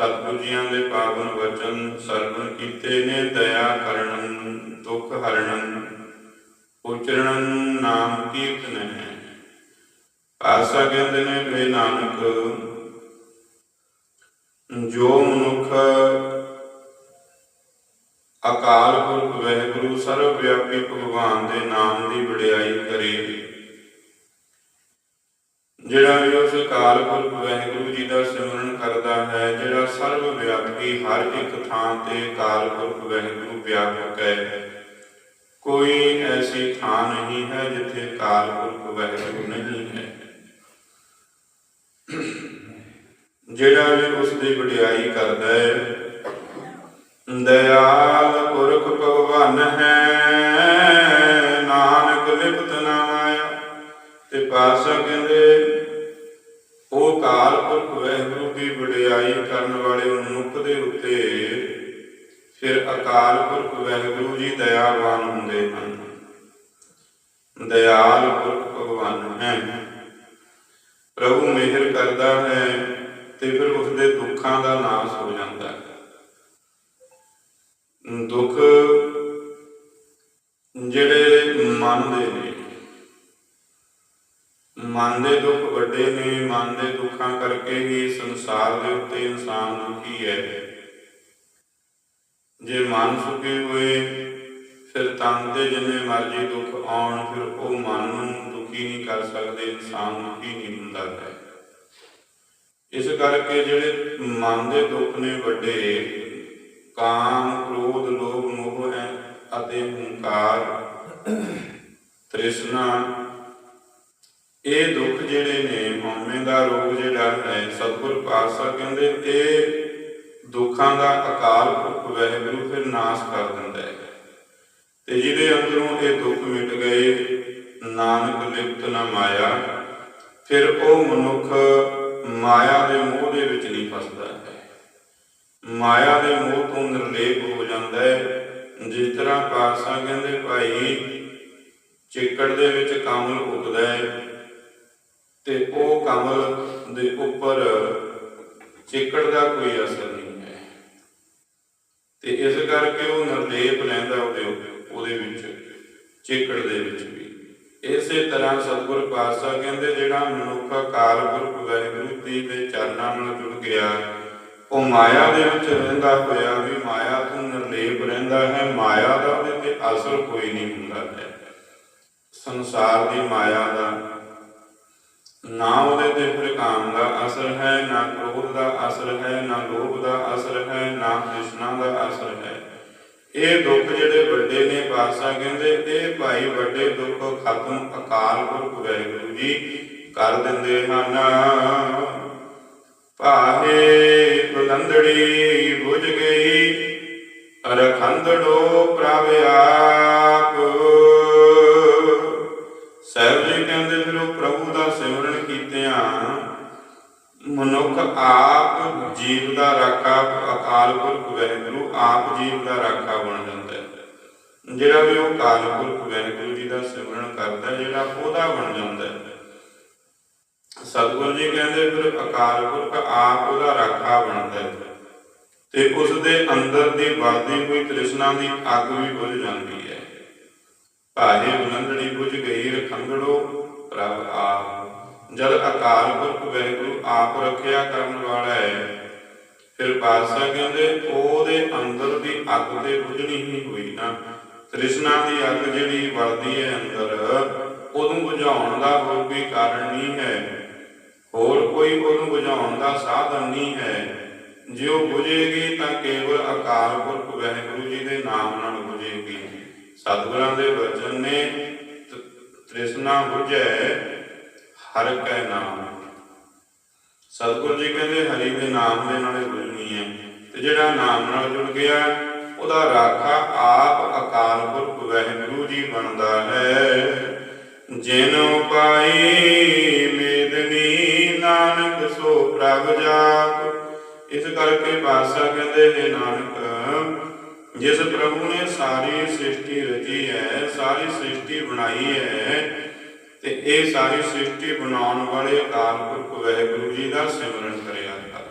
ਸਤਿਗੁਰੂ ਜੀਆਂ ਦੇ ਪਾਵਨ ਵਚਨ ਸਰਵਣ ਕੀਤੇ ਨੇ ਦਇਆ ਕਰਨਨ ਦੁਖ ਹਰਣਨ ਉਚਰਣਨ ਨਾਮ ਕੀਰਤਨ ਹੈ। ਆਸਾ ਕਹਿੰਦੇ ਨੇ ਵੇ ਨਾਨਕ, ਜੋ ਮਨੁੱਖ ਅਕਾਲ ਪੁਰਖ ਵਾਹਿਗੁਰੂ ਸਰਵ ਵਿਆਪੀ ਭਗਵਾਨ ਦੇ ਨਾਮ ਦੀ ਵਡਿਆਈ ਕਰੇ ਜਿਹੜਾ ਵੀ ਉਸ ਅਕਾਲ ਪੁਰਖ ਵਾਹਿਗੁਰੂ ਜੀ ਦਾ ਸਿਮਰਨ ਕਰਦਾ ਹੈ, ਜਿਹੜਾ ਸਰਵ ਵਿਆਪੀ ਹਰ ਇੱਕ ਥਾਂ ਤੇ ਅਕਾਲ ਪੁਰਖ ਵਾਹਿਗੁਰੂ ਵਿਆਪਕ ਹੈ। ਕੋਈ ਐਸੀ ਥਾਂ ਨਹੀਂ ਹੈ ਜਿੱਥੇ ਅਕਾਲ ਪੁਰਖ ਵਾਹਿਗੁਰੂ ਨਹੀਂ ਹੈ। ਜਿਹੜਾ ਵੀ ਉਸ ਦੀ ਵਡਿਆਈ ਕਰਦਾ ਹੈ, ਦਇਆਲ ਪੁਰਖ ਭਗਵਾਨ ਹੈ, ਨਾਨਕ ਲਿਪਤ ਨਾ ਮਾਇਆ ਤੇ ਪਾਸਾ ਕਹਿੰਦੇ ਅਕਾਲ ਕਾਲ ਪੁਰਖ ਵਾਹਿਗੁਰੂ ਦੀ ਵਡਿਆਈ ਕਰਨ ਵਾਲੇ ਮਨੁੱਖ ਦੇ ਉੱਤੇ ਫਿਰ ਅਕਾਲ ਪੁਰਖ ਵਾਹਿਗੁਰੂ ਜੀ ਦਇਆਵਾਨ ਹੁੰਦੇ ਹਨ। ਦਇਆਲ ਪੁਰਖ ਭਗਵਾਨ ਹੈ। ਪ੍ਰਭੂ ਮਿਹਰ ਕਰਦਾ ਹੈ ਤੇ ਫਿਰ ਉਸ ਦੇ ਦੁੱਖਾਂ ਦਾ ਨਾਸ਼ ਹੋ ਜਾਂਦਾ ਹੈ। ਦੁੱਖ ਜਿਹੜੇ ਮਨ ਦੇ ਨੇ ਮਨ ਦੇ ਦੁੱਖ ਵੱਡੇ ਨੇ, ਮਨ ਦੇ ਦੁੱਖਾਂ ਕਰਕੇ ਹੀ ਸੰਸਾਰ ਦੇ ਉੱਤੇ ਇਨਸਾਨ ਦੁਖੀ ਹੈ। ਜੇ ਮਨ ਸੁਖੀ ਹੋਏ, ਫਿਰ ਤਨ ਤੇ ਜਿੰਨੇ ਮਰਜ਼ੀ ਦੁੱਖ ਆਉਣ, ਫਿਰ ਉਹ ਮਨ ਨੂੰ ਦੁਖੀ ਨਹੀਂ ਕਰ ਸਕਦੇ, ਇਨਸਾਨ ਦੁਖੀ ਨਹੀਂ ਹੁੰਦਾ ਹੈ। ਇਸ ਕਰਕੇ ਜਿਹੜੇ ਮਨ ਦੇ ਦੁੱਖ ਨੇ ਵੱਡੇ, ਕਾਮ, ਕ੍ਰੋਧ, ਲੋਭ, ਮੋਹ ਹੈ ਅਤੇ ਹੰਕਾਰ, ਤ੍ਰਿਸ਼ਨਾ ਇਹ ਦੁੱਖ ਜਿਹੜੇ ਨੇ, ਮੌਮੇ ਦਾ ਰੋਗ ਜਿਹੜਾ ਹੈ, ਸਤਿਗੁਰ ਪਾਤਸ਼ਾਹ ਕਹਿੰਦੇ, ਇਹ ਦੁੱਖਾਂ ਦਾ ਅਕਾਲ ਪੁਰਖ ਵਾਹਿਗੁਰੂ ਫਿਰ ਨਾਸ਼ ਕਰ ਦਿੰਦਾ ਹੈ। ਤੇ ਜਿਹਦੇ ਅੰਦਰੋਂ ਇਹ ਦੁੱਖ ਮਿਟ ਗਏ, ਨਾਨਕ ਲਿਪਤ ਨਾ ਮਾਇਆ, ਫਿਰ ਉਹ ਮਨੁੱਖ ਮਾਇਆ ਦੇ ਮੋਹ ਦੇ ਵਿੱਚ ਨਹੀਂ ਫਸਦਾ ਹੈ। ਮਾਇਆ ਦੇ ਮੋਹ ਤੋਂ ਨਿਰਲੇਪ ਹੋ ਜਾਂਦਾ ਹੈ। ਜਿਸ ਤਰ੍ਹਾਂ ਪਾਤਸ਼ਾਹ ਕਹਿੰਦੇ, ਭਾਈ, ਚਿੱਕੜ ਦੇ ਵਿੱਚ ਕਾਮਲ ਉੱਗਦਾ ਹੈ ਤੇ ਉਹ ਕਮਲ ਦੇ ਉੱਪਰ ਚਿੱਕੜ ਦਾ ਕੋਈ ਅਸਰ ਨਹੀਂ ਹੈ। ਤੇ ਇਸ ਕਰਕੇ ਉਹ ਨਿਰਲੇਪ ਰਹਿੰਦਾ ਉਹਦੇ ਉਹਦੇ ਵਿੱਚ, ਚਿੱਕੜ ਦੇ ਵਿੱਚ ਵੀ। ਇਸੇ ਤਰ੍ਹਾਂ ਸਤਿਗੁਰ ਪਾਤਸ਼ਾਹ ਕਹਿੰਦੇ, ਜਿਹੜਾ ਮਨੁੱਖ ਅਕਾਲ ਪੁਰਖ ਵਾਹਿਗੁਰੂ ਜੀ ਦੇ ਚਰਨਾਂ ਨਾਲ ਜੁੜ ਗਿਆ, ਉਹ ਮਾਇਆ ਦੇ ਵਿੱਚ ਰਹਿੰਦਾ ਹੋਇਆ ਵੀ ਮਾਇਆ ਤੋਂ ਨਿਰਲੇਪ ਰਹਿੰਦਾ ਹੈ, ਮਾਇਆ ਦਾ ਉਹਦੇ ਤੇ ਅਸਰ ਕੋਈ ਨਹੀਂ ਹੁੰਦਾ ਹੈ। ਸੰਸਾਰ ਦੀ ਮਾਇਆ ਦਾ ਨਾ ਉਹਦੇ ਤੇ ਫਿਰ ਕਾਮ ਦਾ ਅਸਰ ਹੈ, ਨਾ ਕ੍ਰੋਧ ਦਾ ਅਸਰ ਹੈ, ਨਾ ਲੋਭ ਦਾ ਅਸਰ ਹੈ, ਨਾ ਤ੍ਰਿਸ਼ਨਾ ਦਾ ਅਸਰ ਹੈ। ਇਹ ਦੁੱਖ ਜਿਹੜੇ ਵੱਡੇ ਨੇ ਪਾਤਸ਼ਾਹ ਕਹਿੰਦੇ, ਇਹ ਭਾਈ ਵੱਡੇ ਦੁੱਖ ਖਤਮ ਅਕਾਲ ਪੁਰਖ ਵਾਹਿਗੁਰੂ ਜੀ ਕਰ ਦਿੰਦੇ ਹਨ। ਪਾਹੇ ਬੁਲੰਦੜੀ ਬੁਝ ਗਈ ਅਰਖੰਦੜੋ ਪ੍ਰਭ ਆਪ। ਸਾਹਿਬ ਜੀ ਕਹਿੰਦੇ, ਫਿਰ ਉਹ ਪ੍ਰਭੂ ਦਾ ਸਿਮਰਨ ਕੀਤਿਆਂ ਮਨੁੱਖ ਆਪ ਜੀਵ ਦਾ ਰਾਖਾ ਅਕਾਲ ਪੁਰਖ ਵਾਹਿਗੁਰੂ ਆਪ ਜੀਵ ਦਾ ਰਾਖਾ ਬਣ ਜਾਂਦਾ ਹੈ। ਜਿਹੜਾ ਵੀ ਉਹ ਅਕਾਲ ਪੁਰਖ ਵਾਹਿਗੁਰੂ ਜੀ ਦਾ ਸਿਮਰਨ ਕਰਦਾ ਜਿਹੜਾ ਉਹਦਾ ਬਣ ਜਾਂਦਾ ਹੈ। ਸਤਿਗੁਰੂ ਜੀ ਕਹਿੰਦੇ, ਫਿਰ ਅਕਾਲ ਪੁਰਖ ਆਪ ਉਹਦਾ ਰਾਖਾ ਬਣਦਾ ਹੈ ਤੇ ਉਸ ਦੇ ਅੰਦਰ ਦੀ ਵਰਦੀ ਹੋਈ ਤ੍ਰਿਸ਼ਨਾ ਦੀ ਅੱਗ ਵੀ ਬੁਝ ਜਾਂਦੀ ਹੈ। ਭਾਜੇ ਬੁਲੰਦੜੀ ਬੁਝ ਗਈ, ਰਖੰਗੜੋ ਪ੍ਰਭ ਆਪ ਜਦ ਅਕਾਲ ਪੁਰਖ ਵੈਗੁਰੂ ਆਪ ਰੱਖਿਆ ਕਰਨ ਵਾਲਾ ਹੈ, ਫਿਰ ਪਾਤਸ਼ਾਹ ਕਹਿੰਦੇ, ਉਹਦੇ ਅੰਦਰ ਦੀ ਅੱਗ ਤੇ ਬੁਝਣੀ ਹੀ ਹੋਈ ਨਾ। ਤ੍ਰਿਸ਼ਨਾ ਦੀ ਅੱਗ ਜਿਹੜੀ ਵਰਦੀ ਹੈ ਅੰਦਰ, ਉਹਨੂੰ ਬੁਝਾਉਣ ਦਾ ਹੋਰ ਕੋਈ ਕਾਰਨ ਨਹੀਂ ਹੈ। ਹੋਰ ਕੋਈ ਉਹਨੂੰ ਬੁਝਾਉਣ ਦਾ ਸਾਧਨ ਨਹੀਂ ਹੈ। ਜੇ ਉਹ ਬੁਝੇਗੀ ਤਾਂ ਕੇਵਲ ਅਕਾਲ ਪੁਰਖ ਵਾਹਿਗੁਰੂ ਜੀ ਦੇ ਨਾਮ ਨਾਲ ਬੁਝੇਗੀ। ਸਤਿਗੁਰਾਂ ਦੇ ਵਚਨ ਨੇ ਤ- ਤ੍ਰਿਸ਼ਨਾ ਬੁਝੈ ਹਰ ਕੈ ਨਾਮ। ਸਤਿਗੁਰੂ ਜੀ ਕਹਿੰਦੇ, ਹਰੀ ਦੇ ਨਾਮ ਦੇ ਨਾਲ ਹੀ ਹੈ। ਤੇ ਜਿਹੜਾ ਨਾਮ ਨਾਲ ਜੁੜ ਗਿਆ, ਉਹਦਾ ਰਾਖਾ ਆਪ ਅਕਾਲ ਪੁਰਖ ਵਾਹਿਗੁਰੂ ਜੀ ਬਣਦਾ ਹੈ। ਜਿਨ ਪਾਈ ਮੇਦਨੀ ਨਾਨਕ ਸੋ ਪ੍ਰਭ ਜਾਪ। ਇਸ ਕਰਕੇ ਪਾਤਸ਼ਾਹ ਕਹਿੰਦੇ, ਹੈ ਨਾਨਕ, ਜਿਸ ਪ੍ਰਭੂ ਨੇ ਸਾਰੀ ਸ੍ਰਿਸ਼ਟੀ ਰਚੀ ਹੈ, ਸਾਰੀ ਸ੍ਰਿਸ਼ਟੀ ਬਣਾਈ ਹੈ ਤੇ ਇਹ ਸਾਰੀ ਸ੍ਰਿਸ਼ਟੀ ਬਣਾਉਣ ਵਾਲੇ ਅਕਾਲ ਪੁਰਖ ਵਾਹਿਗੁਰੂ ਜੀ ਦਾ ਸਿਮਰਨ ਕਰਿਆ ਕਰ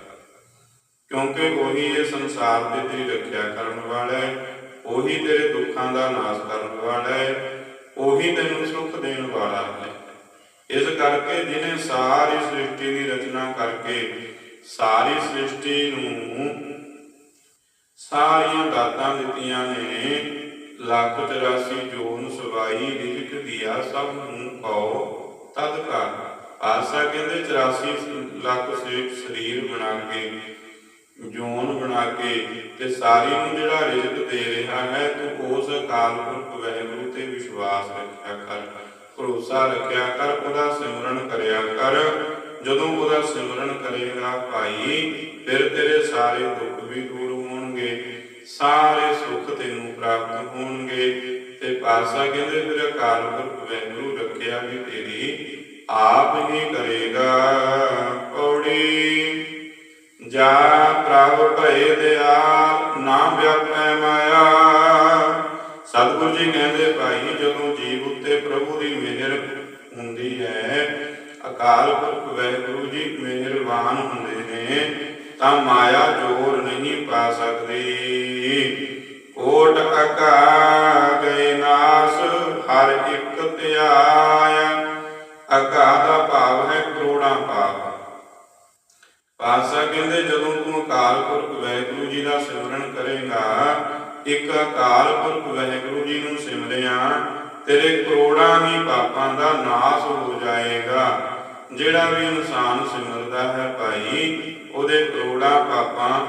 ਕਿਉਂਕਿ ਉਹੀ ਇਹ ਸੰਸਾਰ ਦੇ ਤੇਰੀ ਰੱਖਿਆ ਕਰਨ ਵਾਲਾ ਹੈ, ਉਹੀ ਤੇਰੇ ਦੁੱਖਾਂ ਦਾ ਨਾਸ਼ ਕਰਨ ਵਾਲਾ ਹੈ, ਉਹੀ ਤੈਨੂੰ ਸੁੱਖ ਦੇਣ ਵਾਲਾ ਹੈ। ਇਸ ਕਰਕੇ ਜਿਹਨੇ ਸਾਰੀ ਸ੍ਰਿਸ਼ਟੀ ਦੀ ਰਚਨਾ ਕਰਕੇ ਸਾਰੀ ਸ੍ਰਿਸ਼ਟੀ ਨੂੰ ਸਾਰੀਆਂ ਦਾਤਾਂ ਦਿੱਤੀਆਂ ਨੇ ਲੱਖ 84 ਜੋਨ ਸਵਾਈ ਰਿਜਕ ਦਿਆ ਸਭ ਨੂੰ ਕਹੋ ਤਦ ਕਾ ਆਸਾ ਕਹਿੰਦੇ 84 ਲੱਖ ਸੇ- ਸਰੀਰ ਬਣਾ ਕੇ ਜੋਨ ਬਣਾ ਕੇ ਤੇ ਸਾਰੀ ਨੂੰ ਜਿਹੜਾ ਰਿਜਕ ਦੇ ਰਿਹਾ ਹੈ, ਤੂੰ ਉਸ ਅਕਾਲ ਪੁਰਖ ਵਾਹਿਗੁਰੂ ਤੇ ਵਿਸ਼ਵਾਸ ਰੱਖਿਆ ਕਰ। ਭਰੋਸਾ ਰੱਖਿਆ ਕਰ, ਉਹਦਾ ਸਿਮਰਨ ਕਰਿਆ ਕਰ। ਜਦੋਂ ਉਹਦਾ ਸਿਮਰਨ ਕਰੇਗਾ ਭਾਈ, ਫਿਰ ਤੇਰੇ ਸਾਰੇ ਦੁੱਖ ਵੀ ਦੂਰ ਹੋਣਗੇ। ਸਾਰੇ ਸੁੱਖ ਤੈਨੂੰ ਪ੍ਰਾਪਤ ਹੋਣਗੇ। ਤੇ ਪਾਸਾ ਕਹਿੰਦੇ ਫਿਰ ਅਕਾਲ ਪੁਰਖ ਵਾਹਿਗੁਰੂ ਰੱਖਿਆ ਵੀ ਤੇਰੀ ਆਪ ਹੀ ਕਰੇਗਾ। ਪੌੜੀ ਜਾ ਪ੍ਰਭ ਭਏ ਦਿਆ ਨਾ ਵਿਆਪੈ ਮਾਇਆ। ਸਤਿਗੁਰੂ ਜੀ ਕਹਿੰਦੇ, ਭਾਈ, ਜਦੋਂ ਜੀਵ ਉੱਤੇ ਪ੍ਰਭੂ ਦੀ ਮਿਹਰ ਹੁੰਦੀ ਹੈ, ਅਕਾਲ ਪੁਰਖ ਵਾਹਿਗੁਰੂ ਜੀ ਮਿਹਰਬਾਨ ਹੁੰਦੇ ਨੇ, ਤਾਂ ਮਾਇਆ ਜੋਰ ਨਹੀਂ ਪਾ ਸਕਦੀ। ਕੋਟ ਅਕਾ ਨਾਸ, ਹਰ ਇੱਕ ਧਿਆਇਆ ਅਕਾ ਦਾ ਭਾਵ ਹੈ ਕਰੋੜਾਂ ਪਾਪ ਪਾਸਾ ਕਹਿੰਦੇ, ਜਦੋਂ ਤੂੰ ਅਕਾਲ ਪੁਰਖ ਵਾਹਿਗੁਰੂ ਜੀ ਦਾ ਸਿਮਰਨ ਕਰੇਗਾ, ਇੱਕ ਅਕਾਲ ਪੁਰਖ ਵਾਹਿਗੁਰੂ ਜੀ ਨੂੰ ਸਿਮਰਿਆ, ਤੇਰੇ ਕਰੋੜਾਂ ਹੀ ਪਾਪਾਂ ਦਾ ਨਾਸ ਹੋ ਜਾਏਗਾ। ਜਿਹੜਾ ਵੀ ਇਨਸਾਨ ਸਿਮਰਦਾ ਹੈ ਭਾਈ, ਉਹਦੇ ਕਰੋੜਾਂ ਪਾਪਾਂ,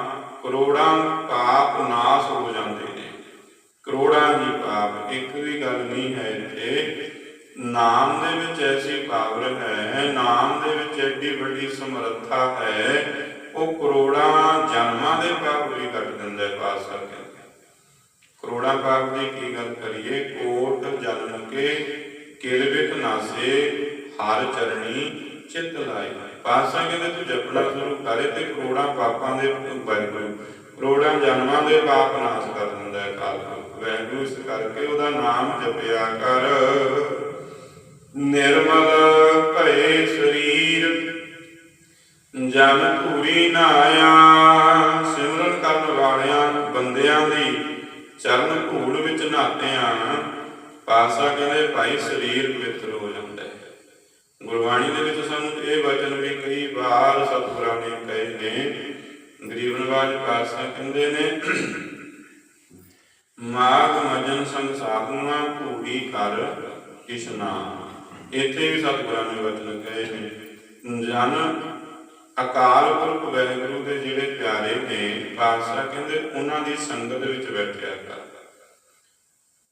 ਕਰੋੜਾਂ ਪਾਪ ਨਾਸ ਹੋ ਜਾਂਦੇ ਕਰੋੜਾਂ ਦੀ ਪਾਪ ਇੱਕ ਵੀ ਗੱਲ ਨਹੀਂ ਹੈ ਇੱਥੇ। ਨਾਮ ਦੇ ਵਿੱਚ ਐਸੀ ਪਾਵਰ ਹੈ, ਨਾਮ ਦੇ ਵਿੱਚ ਐਡੀ ਵੱਡੀ ਸਮਰੱਥਾ ਹੈ, ਉਹ ਕਰੋੜਾਂ ਜਨਮਾਂ ਦੇ ਪਾਪ ਵੀ ਕੱਟ ਦਿੰਦਾ ਹੈ ਪਾਸ ਕਰਕੇ। ਕਰੋੜਾਂ ਪਾਪ ਦੀ ਕੀ ਗੱਲ ਕਰੀਏ, ਕੋਟ ਜਨਮ ਕੇ ਕਿਲ ਵਿਖ ਨਾਸੇ, ਹਰ ਚਰਣੀ ਚਿੱਤ ਲਾਏ। ਪਾਸਾ ਕਹਿੰਦੇ ਤੂੰ ਜਪਣਾ ਸ਼ੁਰੂ ਕਰੇ ਤੇ ਕਰੋੜਾਂ ਪਾਪਾਂ ਦੇ ਕਰੋੜਾਂ ਜਨਮਾਂ ਦੇ ਪਾਪ ਨਾਸ਼ ਕਰ ਦਿੰਦਾ ਹੈ। ਇਸ ਕਰਕੇ ਉਹਦਾ ਨਾਮ ਜਪਿਆ ਕਰ। ਨਿਰਮਲ ਭਏ ਸਰੀਰ, ਜਨ ਧੂਰੀ ਨਾਇਆ। ਸਿਮਰਨ ਕਰਨ ਵਾਲਿਆਂ, ਬੰਦਿਆਂ ਦੀ ਚਰਨ ਧੂੜ ਵਿੱਚ ਨਹਾਤਿਆਂ, ਪਾਸਾ ਕਹਿੰਦੇ ਭਾਈ ਸਰੀਰ ਪਵਿੱਤਰ ਹੋ ਜਾਂਦਾ ਹੈ। ਗੁਰਬਾਣੀ ਦੇ ਵਿੱਚ ਸਾਨੂੰ ਇਹ ਵਚਨ ਵੀ ਕਈ ਵਾਰ ਸਤਿਗੁਰਾਂ ਨੇ ਕਹੇ ਨੇ, ਗਰੀਬ ਨਵਾਜ ਪਾਸਾ ਕਹਿੰਦੇ ਨੇ ਮਾਗ ਮਜਨ ਸੰਗ ਸਾਧੂਆਂ ਧੂੜੀ ਕਰ ਇਸ਼ਨਾਨ ਇੱਥੇ ਵੀ ਸਤਿਗੁਰਾਂ ਨੇ ਵਚਨ ਕਹੇ ਨੇ, ਜਨ ਅਕਾਲ ਪੁਰਖ ਵਾਹਿਗੁਰੂ ਦੇ ਜਿਹੜੇ ਪਿਆਰੇ ਨੇ, ਪਾਤਸ਼ਾਹ ਕਹਿੰਦੇ ਉਹਨਾਂ ਦੀ ਸੰਗਤ ਵਿੱਚ ਬੈਠਿਆ ਕਰ।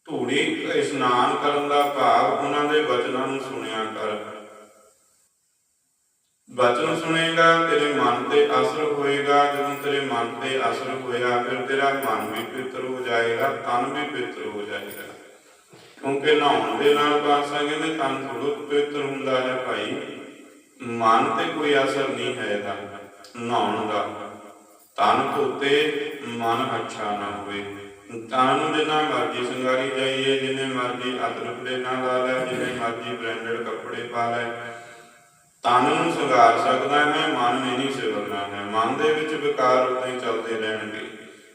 ਧੂੜੀ ਇਸ਼ਨਾਨ ਕਰਨ ਦਾ ਭਾਵ ਉਹਨਾਂ ਦੇ ਵਚਨਾਂ ਨੂੰ ਸੁਣਿਆ ਕਰ। ਬਚਨ ਸੁਣੇਗਾ, ਤੇਰੇ ਮਨ ਤੇ ਅਸਰ ਹੋਏਗਾ, ਜਦੋਂ ਤੇਰੇ ਮਨ ਤੇ ਅਸਰ ਹੋਇਆ, ਫਿਰ ਤੇਰਾ ਮਨ ਵੀ ਪਵਿੱਤਰ ਹੋ ਜਾਏਗਾ, ਤਨ ਵੀ ਪਵਿੱਤਰ ਹੋ ਜਾਏਗਾ। ਕਿਉਂਕਿ ਨਹਾਉਣ ਦੇ ਨਾਲ ਪਾਸਾ ਕਹਿੰਦੇ ਤਨ ਥੋੜਾ ਪਵਿੱਤਰ ਹੁੰਦਾ ਹੈ ਭਾਈ। ਮਨ ਤੇ ਕੋਈ ਅਸਰ ਨਹੀਂ ਹੈ ਇਹਦਾ, ਨਹਾਉਣ ਦਾ। ਤਨ ਧੋਤੇ, ਮਨ ਅੱਛਾ ਨਾ ਹੋਵੇ। ਤਨ ਨੂੰ ਜਿੰਨਾ ਮਰਜ਼ੀ ਸੰਗਾਰੀ ਜਾਈਏ, ਜਿੰਨੇ ਮਰਜ਼ੀ ਅਦਰਕ ਦੇ ਨਾਲ ਲਾ ਲੈ, ਜਿੰਨੇ ਮਰਜ਼ੀ ਬ੍ਰਾਂਡਡ ਕੱਪੜੇ ਪਾ ਲੈ ਤਨ ਨੂੰ ਸੰਗਾਰ ਸਕਦਾ ਹੈ, ਮਨ ਨੇ ਨਹੀਂ ਸਿਵਰਨਾ ਹੈ। ਮਨ ਦੇ ਵਿੱਚ ਵਿਕਾਰ ਉਦਾਂ ਚੱਲਦੇ ਰਹਿਣਗੇ।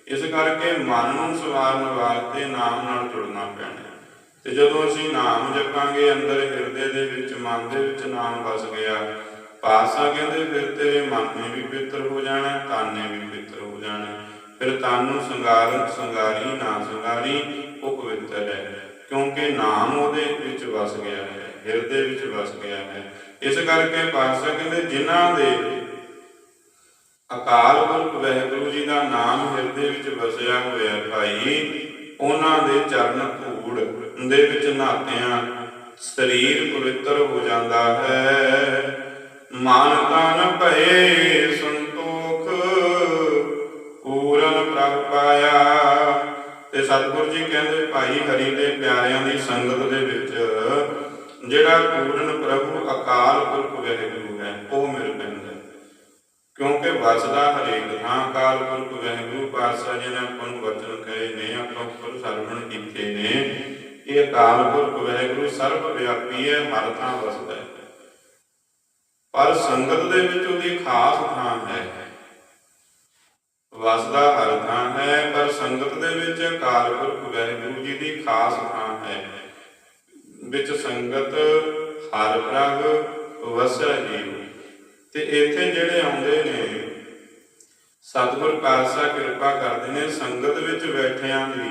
ਇਸ ਕਰਕੇ ਮਨ ਨੂੰ ਸਵਾਰਨ ਵਾਸਤੇ ਨਾਮ ਨਾਲ ਜੁੜਨਾ ਪੈਣਾ ਤੇ ਜਦੋਂ ਅਸੀਂ ਨਾਮ ਜਪਾਂਗੇ, ਅੰਦਰ ਹਿਰਦੇ ਦੇ ਵਿੱਚ, ਮਨ ਦੇ ਵਿੱਚ ਨਾਮ ਵਸ ਗਿਆ, ਪਾਸਾ ਕਹਿੰਦੇ, ਫਿਰ ਤੇਰੇ ਮਨ ਨੇ ਵੀ ਪਵਿੱਤਰ ਹੋ ਜਾਣਾ ਤਨ ਨੇ ਵੀ ਪਵਿੱਤਰ ਹੋ ਜਾਣਾ ਫਿਰ ਤਨ ਨੂੰ ਸੰਗਾਰਨ ਸੰਗਾਰੀ ਨਾ ਸੰਗਾਰੀ ਉਹ ਪਵਿੱਤਰ ਹੈ। ਕਿਉਂਕਿ ਨਾਮ ਉਹਦੇ ਵਿੱਚ ਵਸ ਗਿਆ ਹੈ, ਹਿਰਦੇ ਵਿੱਚ ਵਸ ਗਿਆ ਹੈ। ਇਸ ਕਰਕੇ ਪਾਤਸ਼ਾਹ ਕਹਿੰਦੇ ਜਿਨ੍ਹਾਂ ਦੇ ਅਕਾਲ ਪੁਰਖ ਵਾਹਿਗੁਰੂ ਜੀ ਦਾ ਨਾਮ ਹਿਰਦੇ ਵਿੱਚ ਵਸਿਆ ਹੋਇਆ ਭਾਈ, ਉਹਨਾਂ ਦੇ ਚਰਨ ਧੂੜ ਦੇ ਵਿੱਚ ਨਹਾਤਿਆਂ ਸਰੀਰ ਪਵਿੱਤਰ ਹੋ ਜਾਂਦਾ ਹੈ। ਮਨ ਤਨ ਭਏ ਸੰਤੋਖ, ਪੂਰਨ ਪ੍ਰਭ ਪਾਇਆ। ਤੇ ਸਤਿਗੁਰੂ ਜੀ ਕਹਿੰਦੇ, ਭਾਈ, ਹਰੀ ਦੇ ਪਿਆਰਿਆਂ ਦੀ ਸੰਗਤ ਦੇ ਵਿੱਚ ਜਿਹੜਾ ਪੂਰਨ ਪ੍ਰਭੂ ਅਕਾਲ ਪੁਰਖ ਵਾਹਿਗੁਰੂ ਹੈ, ਉਹ ਮਿਲ ਪੈਂਦਾ ਕਿਉਂਕਿ ਵਸਦਾ ਹਰੇਕ ਥਾਂ ਅਕਾਲ ਪੁਰਖ ਵਾਹਿਗੁਰੂ ਪਾਤਸ਼ਾਹ ਜੀ ਨੇ ਆਪਾਂ ਨੂੰ ਵਚਨ ਕਹੇ ਨੇ, ਆਪਾਂ ਉੱਪਰ ਸਰਵਣ ਕੀਤੇ ਨੇ। ਇਹ ਅਕਾਲ ਪੁਰਖ ਵਾਹਿਗੁਰੂ ਸਰਵ ਵਿਆਪੀ ਹੈ, ਹਰ ਥਾਂ ਵਸਦਾ ਹੈ। ਪਰ ਸੰਗਤ ਦੇ ਵਿੱਚ ਉਹਦੀ ਖਾਸ ਥਾਂ ਹੈ। ਵਸਦਾ ਹਰ ਥਾਂ ਹੈ, ਪਰ ਸੰਗਤ ਦੇ ਵਿੱਚ ਅਕਾਲ ਪੁਰਖ ਵਾਹਿਗੁਰੂ ਜੀ ਦੀ ਖਾਸ ਥਾਂ ਹੈ। ਵਿੱਚ ਸੰਗਤ ਹਰ ਪ੍ਰਭ ਵਸੈ ਜੀਉ ਤੇ ਇੱਥੇ ਜਿਹੜੇ ਆਉਂਦੇ ਨੇ, ਸਤਿਗੁਰ ਪਾਤਸ਼ਾਹ ਕਿਰਪਾ ਕਰਦੇ ਨੇ, ਸੰਗਤ ਵਿੱਚ ਬੈਠਿਆਂ ਦੀ,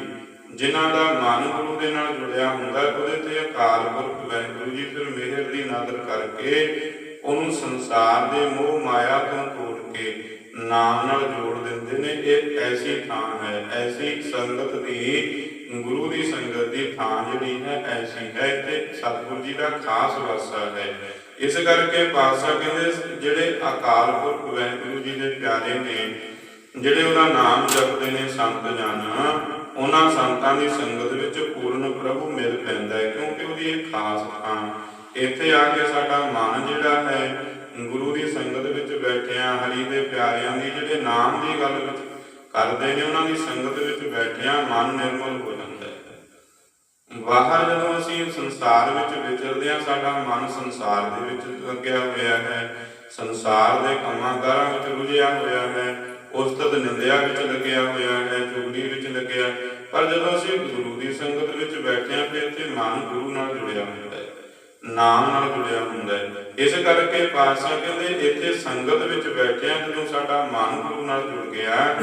ਜਿਨ੍ਹਾਂ ਦਾ ਮਨ ਗੁਰੂ ਦੇ ਨਾਲ ਜੁੜਿਆ ਹੁੰਦਾ ਉਹਦੇ ਤੇ ਅਕਾਲ ਪੁਰਖ ਵਾਹਿਗੁਰੂ ਜੀ ਫਿਰ ਮਿਹਰ ਦੀ ਨਦਰ ਕਰਕੇ ਉਹਨੂੰ ਸੰਸਾਰ ਦੇ ਮੋਹ ਮਾਇਆ ਤੋਂ ਤੋੜ ਕੇ ਨਾਮ ਨਾਲ ਜੋੜ ਦਿੰਦੇ ਨੇ। ਇਹ ਐਸੀ ਥਾਂ ਹੈ, ਐਸੀ ਸੰਗਤ ਦੀ ਗੁਰੂ ਦੀ ਸੰਗਤ ਦੀ ਥਾਂ ਜਿਹੜੀ ਹੈ ਐਸੀ ਹੈ ਤੇ ਸਤਿਗੁਰੂ ਜੀ ਦਾ ਖਾਸ ਵਰਸਾ ਹੈ। ਇਸ ਕਰਕੇ ਪਾਤਸ਼ਾਹ ਕਹਿੰਦੇ ਜਿਹੜੇ ਅਕਾਲ ਪੁਰਖ ਵਾਹਿਗੁਰੂ ਜੀ ਦੇ ਪਿਆਰੇ ਨੇ, ਜਿਹੜੇ ਉਹਦਾ ਨਾਮ ਜਪਦੇ ਨੇ ਸੰਤ ਜਨ, ਉਹਨਾਂ ਸੰਤਾਂ ਦੀ ਸੰਗਤ ਵਿੱਚ ਪੂਰਨ ਪ੍ਰਭੂ ਮਿਲ ਪੈਂਦਾ ਹੈ, ਕਿਉਂਕਿ ਉਹਦੀ ਇਹ ਖਾਸ ਥਾਂ। ਇੱਥੇ ਆ ਕੇ ਸਾਡਾ ਮਨ ਜਿਹੜਾ ਹੈ, ਗੁਰੂ ਦੀ ਸੰਗਤ ਵਿੱਚ ਬੈਠਿਆਂ, ਹਰੀ ਦੇ ਪਿਆਰਿਆਂ ਦੀ, ਜਿਹੜੇ ਨਾਮ ਦੀ ਗੱਲ ਵਿੱਚ ਕਰਦੇ ਨੇ, ਉਹਨਾਂ ਦੀ ਸੰਗਤ ਵਿੱਚ ਬੈਠਿਆਂ ਮਨ ਨਿਰਮਲ ਹੋ ਜਾਂਦਾ ਹੈ। ਬਾਹਰ ਜਦੋਂ ਅਸੀਂ ਸੰਸਾਰ ਵਿੱਚ ਵਿਚਰਦੇ ਹਾਂ, ਸਾਡਾ ਮਨ ਸੰਸਾਰ ਦੇ ਵਿੱਚ ਲੱਗਿਆ ਹੋਇਆ ਹੈ। ਸੰਸਾਰ ਦੇ ਕੰਮਾਂ ਕਾਰਾਂ ਵਿੱਚ ਰੁਝਿਆ ਹੋਇਆ ਹੈ। ਉਸਤਤ ਨਿੰਦਿਆ ਵਿੱਚ ਲੱਗਿਆ ਹੋਇਆ ਹੈ, ਚੁਗਲੀ ਵਿੱਚ ਲੱਗਿਆ। ਪਰ ਜਦੋਂ ਅਸੀਂ ਗੁਰੂ ਦੀ ਸੰਗਤ ਵਿੱਚ ਬੈਠੇ ਹਾਂ, ਫਿਰ ਤੇ ਮਨ ਗੁਰੂ ਨਾਲ ਜੁੜਿਆ ਹੋਇਆ ਨਾਮ ਨਾਲ ਜੁੜਿਆ ਹੁੰਦਾ ਹੈ। ਇਸ ਕਰਕੇ ਪਾਤਸ਼ਾਹ ਕਹਿੰਦੇ, ਇੱਥੇ ਸੰਗਤ ਵਿੱਚ ਬੈਠਿਆਂ ਜਦੋਂ ਸਾਡਾ ਮਨ ਗੁਰੂ ਨਾਲ ਜੁੜ ਗਿਆ,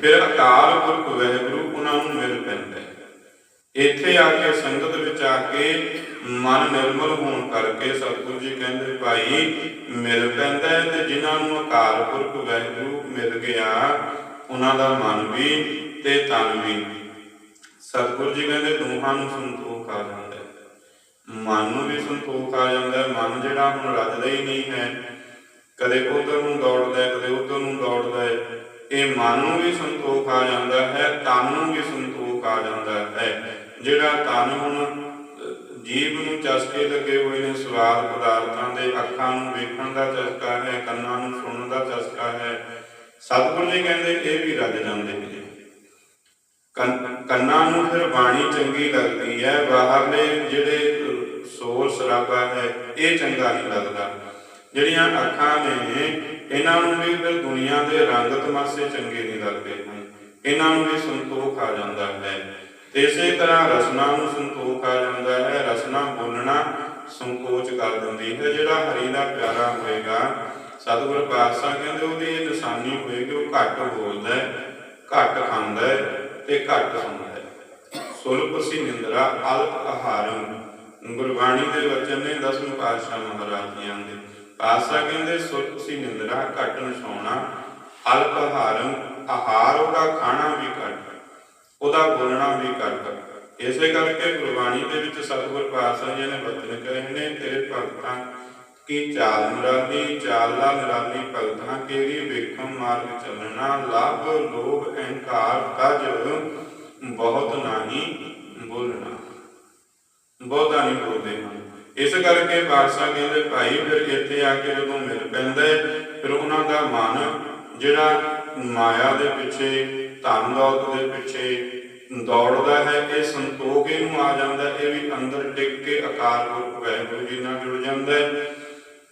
ਫਿਰ ਅਕਾਲ ਪੁਰਖ ਵਾਹਿਗੁਰੂ ਉਹਨਾਂ ਨੂੰ ਮਿਲ ਪੈਂਦਾ ਹੈ। ਇੱਥੇ ਆ ਕੇ ਸੰਗਤ ਵਿੱਚ ਆ ਕੇ ਮਨ ਨਿਰਮਲ ਹੋਣ ਕਰਕੇ ਸਤਿਗੁਰੂ ਜੀ ਕਹਿੰਦੇ, ਭਾਈ, ਮਿਲ ਪੈਂਦਾ ਹੈ ਤੇ ਜਿਨ੍ਹਾਂ ਨੂੰ ਅਕਾਲ ਪੁਰਖ ਵਾਹਿਗੁਰੂ ਮਿਲ ਗਿਆ, ਉਹਨਾਂ ਦਾ ਮਨ ਵੀ ਤੇ ਤਨ ਵੀ। ਸਤਿਗੁਰੂ ਜੀ ਕਹਿੰਦੇ, ਦੋਹਾਂ ਨੂੰ ਸੰਤੋਖ ਆ ਮਨ ਨੂੰ ਵੀ ਸੰਤੋਖ ਆ ਜਾਂਦਾ ਮਨ ਜਿਹੜਾ ਹੁਣ ਰੱਜਦਾ ਹੀ ਨਹੀਂ ਹੈ। ਕਦੇ ਉਧਰ ਨੂੰ ਦੌੜਦਾ ਹੈ ਕਦੇ ਉਧਰ ਨੂੰ ਦੌੜਦਾ ਹੈ। ਇਹ ਮਨ ਨੂੰ ਵੀ ਸੰਤੋਖ ਆ ਜਾਂਦਾ ਹੈ ਤਨ ਨੂੰ ਵੀ ਸੰਤੋਖ ਆ ਜਾਂਦਾ ਹੈ। ਜਿਹੜਾ ਤਨ ਹੁਣ ਅਹ, ਨੂੰ ਚਸਕੇ ਲੱਗੇ ਹੋਏ ਨੇ ਸਵਾਦ ਪਦਾਰਥਾਂ ਦੇ ਅੱਖਾਂ ਨੂੰ ਵੇਖਣ ਦਾ ਚਸਕਾ ਹੈ ਕੰਨਾਂ ਨੂੰ ਸੁਣਨ ਦਾ ਚਸਕਾ ਹੈ ਸਤਿਗੁਰ ਜੀ ਕਹਿੰਦੇ ਇਹ ਵੀ ਰੱਜ ਜਾਂਦੇ ਨੇ। ਕੰਨਾਂ ਨੂੰ ਫਿਰ ਬਾਣੀ ਚੰਗੀ ਲੱਗਦੀ ਹੈ। ਬਾਹਰਲੇ ਜਿਹੜੇ ਸ਼ੋਰ ਸ਼ਰਾਬਾ ਹੈ, ਇਹ ਚੰਗਾ ਨਹੀਂ ਲੱਗਦਾ। ਜਿਹੜੀਆਂ ਅੱਖਾਂ ਨੇ, ਇਹਨਾਂ ਨੂੰ ਵੀ ਫਿਰ ਦੁਨੀਆ ਦੇ ਰੰਗ ਤਮਾਸ਼ੇ ਚੰਗੇ ਨਹੀਂ ਲੱਗਦੇ ਹਨ। ਇਹਨਾਂ ਨੂੰ ਵੀ ਸੰਤੋਖ ਆ ਜਾਂਦਾ ਹੈ। ਇਸੇ ਤਰ੍ਹਾਂ ਰਸਨਾ ਨੂੰ ਸੰਤੋਖ ਆ ਜਾਂਦਾ ਹੈ। ਰਸਨਾ ਬੋਲਣਾ ਸੰਕੋਚ ਕਰ ਦਿੰਦੀ ਹੈ। ਜਿਹੜਾ ਹਰੀ ਦਾ ਪਿਆਰਾ ਹੋਏਗਾ, ਸਤਿਗੁਰ ਪਾਤਸ਼ਾਹ ਕਹਿੰਦੇ ਉਹਦੀ ਇਹ ਨਿਸ਼ਾਨੀ ਹੋਏਗੀ, ਉਹ ਘੱਟ ਬੋਲਦਾ ਹੈ, ਘੱਟ ਖਾਂਦਾ ਹੈ ਤੇ ਘੱਟ ਸੁਣਦਾ ਹੈ। ਸੁਲਪ ਸੀ ਨਿੰਦਰਾ ਅਲਪ ਆਹਾਰੰ। ਗੁਰਬਾਣੀ ਦੇ ਵਚਨ ਨੇ ਦਸਵੇਂ ਪਾਤਸ਼ਾਹ ਮਹਾਰਾਜ ਜੀ ਆਂਦੇ, ਪਾਤਸ਼ਾਹ ਕਹਿੰਦੇ ਸੁਲਪ ਸੀ ਨਿੰਦਰਾ, ਘੱਟ ਨਸਾਉਣਾ ਅਲਪ ਆਹਾਰੰ ਆਹਾਰ ਉਹਦਾ ਖਾਣਾ ਵੀ ਘੱਟ, ਉਹਦਾ ਬੋਲਣਾ ਵੀ ਘੱਟ। ਇਸੇ ਕਰਕੇ ਗੁਰਬਾਣੀ ਦੇ ਵਿੱਚ ਸਤਿਗੁਰ ਪਾਤਸ਼ਾਹ ਜੀ ਨੇ ਵਚਨ ਕਹੇ ਨੇ, ਤੇਰੇ ਭਗਤਾਂ ਕੀ ਚਾਲ ਨਿਰਾਲੀ, ਚਾਲਾ ਨਿਰਾਲੀ, ਭਗਤਾਂ ਕੇਰੀ ਵੇਖਮ ਮਾਰਗ ਚੱਲਣਾ, ਲਾਭ, ਲੋਭ, ਅਹੰਕਾਰ, ਤਜ, ਬਹੁਤ ਨਾਹੀ ਬੋਲਣਾ। ਬਹੁਤਾ ਨਹੀਂ ਬੋਲਦੇ। ਹਨ ਇਸ ਕਰਕੇ ਪਾਤਸ਼ਾਹ ਕਹਿੰਦੇ, ਭਾਈ, ਫਿਰ ਇੱਥੇ ਆ ਕੇ ਜਦੋਂ ਮਿਲ ਪੈਂਦਾ ਫਿਰ ਉਹਨਾਂ ਦਾ ਮਨ ਜਿਹੜਾ ਮਾਇਆ ਦੇ ਪਿੱਛੇ, ਧਨ ਦੌਲਤ ਦੇ ਪਿੱਛੇ ਦੌੜਦਾ ਹੈ, ਇਹ ਸੰਤੋਖ ਇਹਨੂੰ ਆ ਜਾਂਦਾ, ਇਹ ਵੀ ਅੰਦਰ ਟਿਕ ਕੇ ਅਕਾਲ ਪੁਰਖ ਵਾਹਿਗੁਰੂ ਜੀ ਨਾਲ ਜੁੜ ਜਾਂਦਾ ਹੈ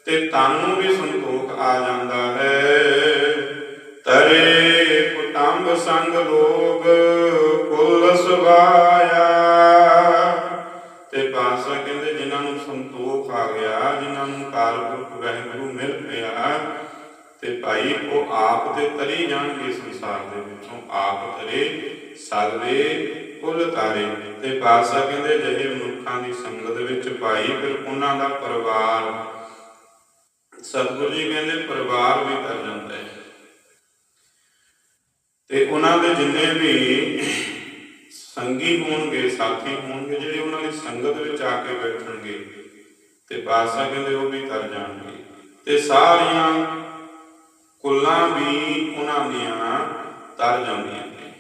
ਤੇ ਤਨ ਨੂੰ ਵੀ ਸੰਤੋਖ ਆ ਜਾਂਦਾ ਹੈ। ਤਰੇ ਕੁਟੰਬ ਸੰਗ ਲੋਗ ਕੁਲ ਸਵਾਇਆ ਤੇ ਪਾਸਾ ਕਹਿੰਦੇ, ਜਿਨ੍ਹਾਂ ਨੂੰ ਸੰਤੋਖ ਆ ਗਿਆ, ਜਿਨ੍ਹਾਂ ਨੂੰ ਕਾਲਪੁਰਖ ਵਾਹਿਗੁਰੂ ਮਿਲ ਪਿਆ, ਤੇ ਭਾਈ ਉਹ ਆਪ ਤੇ ਤਰੀ ਜਾਣਗੇ ਸੰਸਾਰ ਦੇ ਵਿੱਚੋਂ। ਆਪ ਤਰੇ ਸਗਲੇ ਕੁਲ ਤਾਰੇ। ਤੇ ਪਾਸਾ ਕਹਿੰਦੇ, ਜਿਹੇ ਮਨੁੱਖਾਂ ਦੀ ਸੰਗਤ ਵਿੱਚ ਭਾਈ, ਫਿਰ ਉਹਨਾਂ ਦਾ ਪਰਿਵਾਰ। ਸਤਿਗੁਰੂ ਜੀ ਕਹਿੰਦੇ, ਪਰਿਵਾਰ ਵੀ ਤਰ ਜਾਂਦਾ ਹੈ। ਤੇ ਉਹਨਾਂ ਦੇ ਜਿੰਨੇ ਵੀ ਸੰਗੀ ਹੋਣਗੇ, ਸਾਥੀ ਹੋਣਗੇ, ਜਿਹੜੇ ਉਹਨਾਂ ਦੀ ਸੰਗਤ ਵਿੱਚ ਆ ਕੇ ਬੈਠਣਗੇ। ਤੇ ਬਾਦਸ਼ਾਹ ਕਹਿੰਦੇ, ਉਹ ਵੀ ਤਰ ਜਾਣਗੇ। ਤੇ ਸਾਰੀਆਂ ਕੁੱਲਾਂ ਵੀ ਉਹਨਾਂ ਦੀਆਂ ਤਰ ਜਾਂਦੀਆਂ ਨੇ।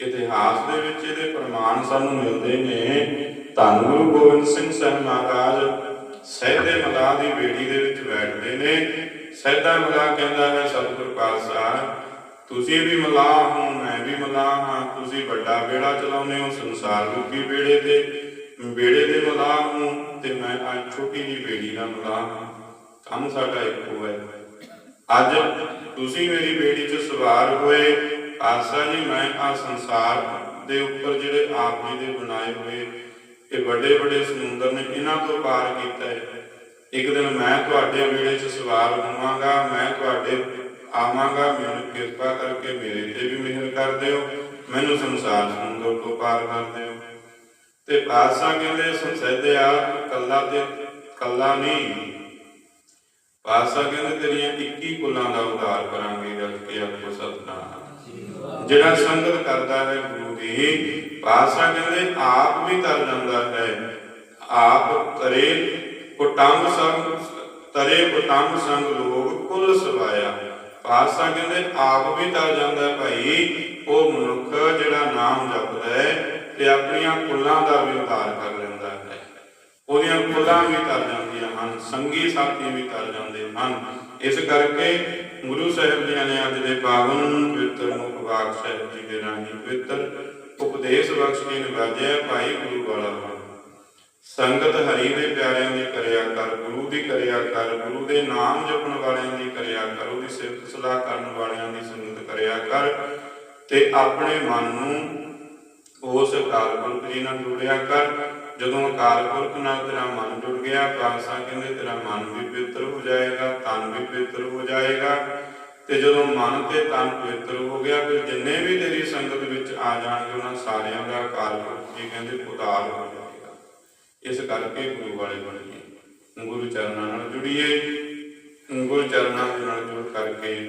ਇਤਿਹਾਸ ਦੇ ਵਿੱਚ ਇਹਦੇ ਪ੍ਰਮਾਣ ਸਾਨੂੰ ਮਿਲਦੇ ਨੇ। ਧੰਨ ਗੁਰੂ ਗੋਬਿੰਦ ਸਿੰਘ ਸਾਹਿਬ ਮਹਾਰਾਜ, ਸਹਿਦੇ ਮਲਾ ਦੀ ਬੇੜੀ ਦੇ ਵਿੱਚ ਬੈਠਦੇ ਨੇ। ਸਹਿਦਾ ਮਲਾ ਕਹਿੰਦਾ ਹੈ, ਸਤਿਗੁਰ ਪਾਤਸ਼ਾਹ ਤੁਸੀਂ ਵੀ ਮਲਾਹ ਹੋ, ਮੈਂ ਵੀ ਮਲਾਹ ਹਾਂ। ਤੁਸੀਂ ਵੱਡਾ ਬੇੜਾ ਚਲਾਉਂਦੇ ਹੋ, ਸੰਸਾਰ ਰੂਪੀ ਬੇੜੇ ਤੇ। ਬੇੜੇ ਦੇ ਮਲਾਹ ਹੋ ਤੇ ਮੈਂ ਅੱਜ ਛੋਟੀ ਜੀ ਬੇੜੀ ਦਾ ਮਲਾਹ ਹਾਂ। ਕੰਮ ਸਾਡਾ ਇੱਕੋ ਹੈ। ਅੱਜ ਤੁਸੀਂ ਮੇਰੀ ਬੇੜੀ 'ਚ ਸਵਾਰ ਹੋਏ। ਆਸਾ ਜੀ, ਮੈਂ ਆ ਸੰਸਾਰ ਦੇ ਉੱਪਰ ਜਿਹੜੇ ਆਪ ਜੀ ਦੇ ਬਣਾਏ ਹੋਏ ਇਹ ਵੱਡੇ ਵੱਡੇ ਸਮੁੰਦਰ ਨੇ ਇਹਨਾਂ ਤੋਂ ਪਾਰ ਕੀਤਾ ਹੈ। ਇੱਕ ਦਿਨ ਮੈਂ ਤੁਹਾਡੇ ਵੇੜੇ 'ਚ ਸਵਾਰ ਹੋਵਾਂਗਾ, ਮੈਂ ਤੁਹਾਡੇ ਆਵਾਂਗਾ ਮੈਨੂੰ ਕਿਰਪਾ ਕਰਕੇ ਮੇਰੇ ਤੇ ਵੀ ਮਿਹਰ ਕਰ ਦਿਓ, ਮੈਨੂੰ ਸੰਸਾਰ ਸਮੁੰਦਰ ਤੋਂ ਪਾਰ ਕਰ ਦਿਓ। ਤੇ ਪਾਤਸ਼ਾਹ ਕਹਿੰਦੇ ਸੰਸੈਦਿਆ ਕੱਲਾ ਤੇ ਕੱਲਾ ਨਹੀਂ। ਪਾਤਸ਼ਾਹ ਕਹਿੰਦੇ, ਤੇਰੀਆਂ 21 ਕੁਲਾਂ ਦਾ ਉਧਾਰ ਕਰਾਂਗੇ, ਜਦ ਕੇ ਆਪੋ ਸਤਨਾਮ। ਜਿਹੜਾ ਸੰਗਤ ਕਰਦਾ ਹੈ, ਗੁਰੂ ਦੀ ਪਾਤਸ਼ਾਹ ਕਹਿੰਦੇ, ਆਪ ਵੀ ਤਰ ਜਾਂਦਾ ਹੈ। ਆਪ ਤਰੇ ਕੁਟੰਬ ਸੰਗ, ਤਰੇ ਕੁਟੰਬ ਸੰਗ ਲੋਕ ਕੁੱਲ ਸਵਾਇਆ। ਪਾਤਸ਼ਾਹ ਕਹਿੰਦੇ, ਆਪ ਵੀ ਤਰ ਜਾਂਦਾ ਭਾਈ, ਉਹ ਮਨੁੱਖ ਜਿਹੜਾ ਨਾਮ ਜਪਦਾ ਹੈ ਤੇ ਆਪਣੀਆਂ ਕੁੱਲਾਂ ਦਾ ਵੀ ਉਧਾਰ ਕਰ ਲੈਂਦਾ ਹੈ। ਉਹਦੀਆਂ ਕੁੱਲਾਂ ਵੀ ਤਰ ਜਾਂਦੀਆਂ ਹਨ, ਸੰਗੀ ਸਾਥੀ ਵੀ ਤਰ ਜਾਂਦੇ ਹਨ। ਇਸ ਕਰਕੇ ਗੁਰੂ ਸਾਹਿਬ ਜੀ ਨੇ ਅੱਜ ਦੇ ਪਾਵਨ ਪਵਿੱਤਰ ਮੁਖ ਵਾਕ ਸਾਹਿਬ ਜੀ ਦੇ ਰਾਹੀਂ ਪਵਿੱਤਰ ਉਪਦੇਸ਼ ਬਖਸ਼ ਕੇ ਨਿਵਾਜਿਆ ਭਾਈ ਗੁਰੂ ਵਾਲਾ ਬਣ ਸੰਗਤ ਹਰੀ ਦੇ ਪਿਆਰਿਆਂ ਦੀ ਕਰਿਆ ਕਰ, ਗੁਰੂ ਦੀ ਕਰਿਆ ਕਰ, ਗੁਰੂ ਦੇ ਨਾਮ ਜਪਣ ਵਾਲਿਆਂ ਦੀ ਕਰਿਆ ਕਰ ਸਿਫਤ ਸਲਾਹ ਕਰਨ ਵਾਲਿਆਂ ਦੀ ਸੰਗਤ ਕਰਿਆ ਕਰ ਤੇ ਆਪਣੇ ਮਨ ਨੂੰ ਉਸ ਅਕਾਲ ਪੁਰਖ ਜੀ ਨਾਲ ਜੁੜਿਆ ਕਰ। ਜਦੋਂ ਅਕਾਲ ਪੁਰਖ ਨਾਲ ਤੇਰਾ ਮਨ ਜੁੜ ਗਿਆ ਪਾਸਾ ਕਹਿੰਦੇ ਤੇਰਾ ਮਨ ਵੀ ਪਵਿੱਤਰ ਹੋ ਜਾਏਗਾ, ਤਨ ਵੀ ਪਵਿੱਤਰ ਹੋ ਜਾਏਗਾ। ਤੇ ਜਦੋਂ ਮਨ ਤੇ ਤਨ ਪਵਿੱਤਰ ਹੋ ਗਿਆ, ਫਿਰ ਜਿੰਨੇ ਵੀ ਤੇਰੀ ਸੰਗਤ ਵਿੱਚ ਆ ਜਾਣਗੇ, ਉਹਨਾਂ ਸਾਰਿਆਂ ਦਾ ਅਕਾਲ ਪੁਰਖ ਜੀ ਕਹਿੰਦੇ ਉਤਾਰ ਹੋ ਜਾਏਗਾ। ਇਸ ਕਰਕੇ ਗੁਰੂ ਵਾਲੇ ਬਣੀਏ ਗੁਰੂ ਚਰਨਾਂ ਨਾਲ ਜੁੜੀਏ। ਉਂਗਲ ਚਰਨਾਂ ਦੇ ਨਾਲ ਜੁੜ ਕਰਕੇ